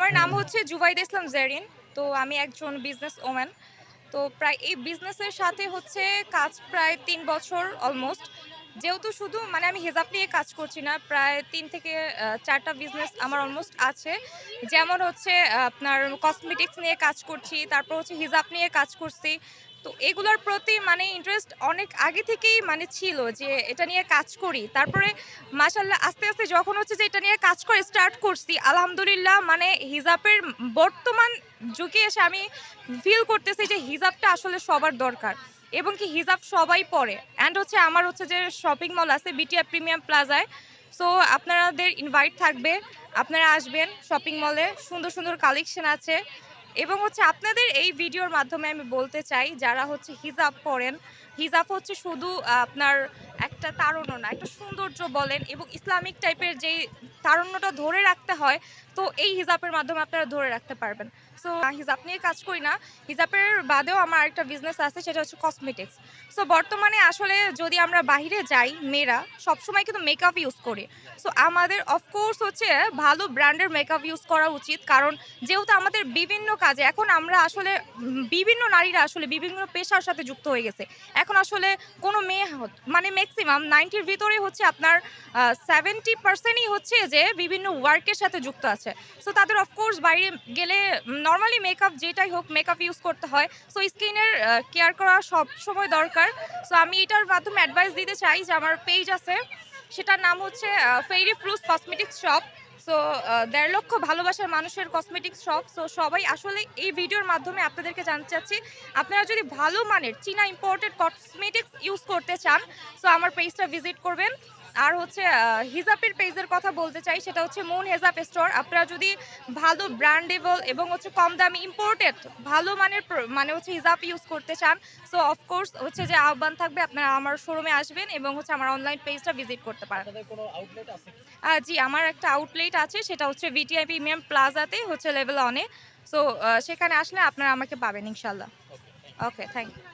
আমার নাম হচ্ছে জুবাইদ ইসলাম জেরিন, তো আমি একজন বিজনেস ওম্যান তো প্রায় এই বিজনেসের সাথে হচ্ছে কাজ প্রায় তিন বছর অলমোস্ট যেহেতু শুধু মানে আমি হিজাব নিয়ে কাজ করছি না, প্রায় তিন থেকে চারটা বিজনেস আমার অলমোস্ট আছে। যেমন হচ্ছে আপনার কসমেটিক্স নিয়ে কাজ করছি, তারপর হচ্ছে হিজাব নিয়ে কাজ করছি। তো এগুলোর প্রতি মানে ইন্টারেস্ট অনেক আগে থেকেই মানে ছিল যে এটা নিয়ে কাজ করি। তারপরে মাসাল্লাহ আস্তে আস্তে যখন হচ্ছে যে এটা নিয়ে কাজ করে স্টার্ট করছি, আলহামদুলিল্লাহ মানে হিজাবের বর্তমান যুগে এসে আমি ফিল করতেছি যে হিজাবটা আসলে সবার দরকার। এবং কি হিজাব সবাই পরে। অ্যান্ড হচ্ছে আমার হচ্ছে যে শপিং মল আছে বিটিআর প্রিমিয়াম প্লাজায় সো আপনাদের ইনভাইট থাকবে, আপনারা আসবেন শপিং মলে সুন্দর সুন্দর কালেকশন আছে। এবং হচ্ছে আপনাদের এই ভিডিওর মাধ্যমে আমি বলতে চাই, যারা হচ্ছে হিজাব পরেন, হিজাব হচ্ছে শুধু আপনার একটা তারণ্য না, একটা সৌন্দর্য বলেন এবং ইসলামিক টাইপের যেই তারণ্যটা ধরে রাখতে হয়, তো এই হিজাবের মাধ্যমে আপনারা ধরে রাখতে পারবেন। সো হিজাব নিয়ে কাজ করি না। হিজাবের বাদেও আমার একটা বিজনেস আছে, সেটা হচ্ছে কসমেটিক্স সো বর্তমানে আসলে যদি আমরা বাইরে যাই, মেয়েরা সবসময় কিন্তু মেকআপ ইউজ করি। সো আমাদের অফকোর্স হচ্ছে ভালো ব্র্যান্ডের মেকআপ ইউজ করা উচিত, কারণ যেহেতু আমাদের বিভিন্ন কাজে, এখন আমরা আসলে বিভিন্ন নারীরা আসলে বিভিন্ন পেশার সাথে যুক্ত হয়ে গেছে। এখন আসলে কোনো মেয়ে মানে ম্যাক্সিমাম নাইনটির ভিতরে হচ্ছে আপনার সেভেন্টি পার্সেন্টই হচ্ছে যে বিভিন্ন ওয়ার্কের সাথে যুক্ত আছে। সো তাদের অফকোর্স বাইরে গেলে নর্মালি মেকআপ যেটাই হোক মেকআপ ইউজ করতে হয়। সো স্কিনের কেয়ার করা সব সময় দরকার। সো আমি এটার মাধ্যমে অ্যাডভাইস দিতে চাই যে আমার পেজ আছে। সেটার নাম হচ্ছে ফেরি ফ্রুস কসমেটিক্স শপ সো দেড় লক্ষ ভালোবাসার মানুষের কসমেটিক্স শপ সো সবাই আসলে এই ভিডিওর মাধ্যমে আপনাদেরকে জানতে চাচ্ছি, আপনারা যদি ভালো মানের চীনা ইম্পোর্টেড কসমেটিক্স ইউজ করতে চান সো আমার পেজটা ভিজিট করবেন। আর হচ্ছে হিজাবের পেজের কথা বলতে চাই সেটা হচ্ছে মুন হেজাব স্টোর আপনারা যদি ভালো ব্র্যান্ডেবল এবং হচ্ছে কম দামি ইম্পোর্টেড ভালো মানের মানে হচ্ছে হিজাব ইউজ করতে চান সো অফকোর্স হচ্ছে যে আহ্বান থাকবে আপনারা আমার শোরুমে আসবেন এবং হচ্ছে আমার অনলাইন পেজটা ভিজিট করতে পারেন। জি আমার একটা আউটলেট আছে সেটা হচ্ছে ভিটিআই প্রিমিয়াম প্লাজাতে হচ্ছে লেভেল অনে সো সেখানে আসলে আপনারা আমাকে পাবেন ইনশাল্লাহ. Okay thank you